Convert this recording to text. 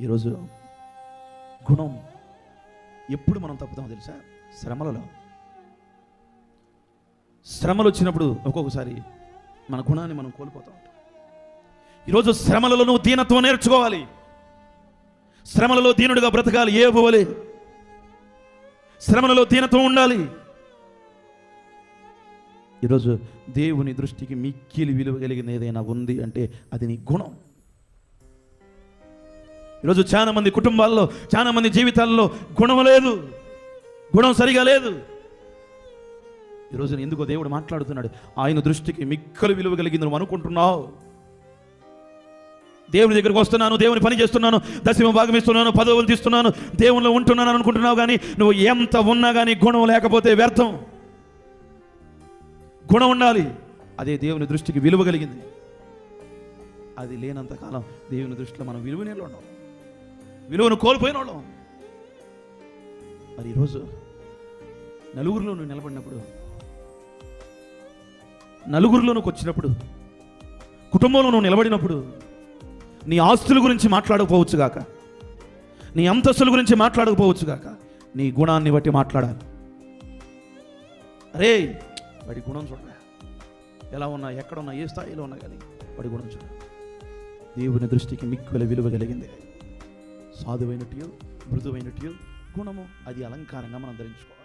ఈరోజు గుణం ఎప్పుడు మనం తప్పుతామో తెలుసా? శ్రమలలో. శ్రమలు వచ్చినప్పుడు ఒక్కొక్కసారి మన గుణాన్ని మనం కోల్పోతూ ఉంటాం. ఈరోజు శ్రమలలో నువ్వు దీనత్వం నేర్చుకోవాలి. శ్రమలలో దీనుడిగా బ్రతకాలి ఏ పోవాలి శ్రమలలో దీనత్వం ఉండాలి. ఈరోజు దేవుని దృష్టికి మిక్కిలి విలువ కలిగిన ఏదైనా ఉంది అంటే అది నీ గుణం. ఈరోజు చాలా మంది కుటుంబాల్లో చాలా మంది జీవితాల్లో గుణం లేదు. గుణం సరిగా లేదు. ఈరోజు ఎందుకో దేవుడు మాట్లాడుతున్నాడు. ఆయన దృష్టికి మిక్కలు విలువ కలిగింది నువ్వు అనుకుంటున్నావు. దేవుని దగ్గరకు వస్తున్నాను దేవుని పని చేస్తున్నాను దశమ భాగం ఇస్తున్నాను పదవులు తీస్తున్నాను దేవునిలో ఉంటున్నాను అనుకుంటున్నావు కానీ నువ్వు ఎంత ఉన్నా కానీ గుణం లేకపోతే వ్యర్థం. గుణం ఉండాలి. అదే దేవుని దృష్టికి విలువ కలిగింది. అది లేనంత కాలం దేవుని దృష్టిలో మనం విలువనే ఉండం విలువను కోల్పోయిన వాళ్ళం. మరి ఈరోజు నలుగురిలో నువ్వు నిలబడినప్పుడు నలుగురిలో నువ్వు వచ్చినప్పుడు కుటుంబంలో నువ్వు నిలబడినప్పుడు నీ ఆస్తుల గురించి మాట్లాడకపోవచ్చు గాక నీ అంతస్తుల గురించి మాట్లాడకపోవచ్చు గాక నీ గుణాన్ని బట్టి మాట్లాడాలి. అరే వాడి గుణం చూడరా. ఎలా ఉన్నా ఎక్కడ ఉన్నా ఏ స్థాయిలో ఉన్నా కానీ వాడి గుణం చూడ దేవుని దృష్టికి మిక్కుల విలువ కలిగింది. సాధువైనట్టు మృదువైనట్టు గుణము అది అలంకారంగా మనం ధరించుకోవాలి.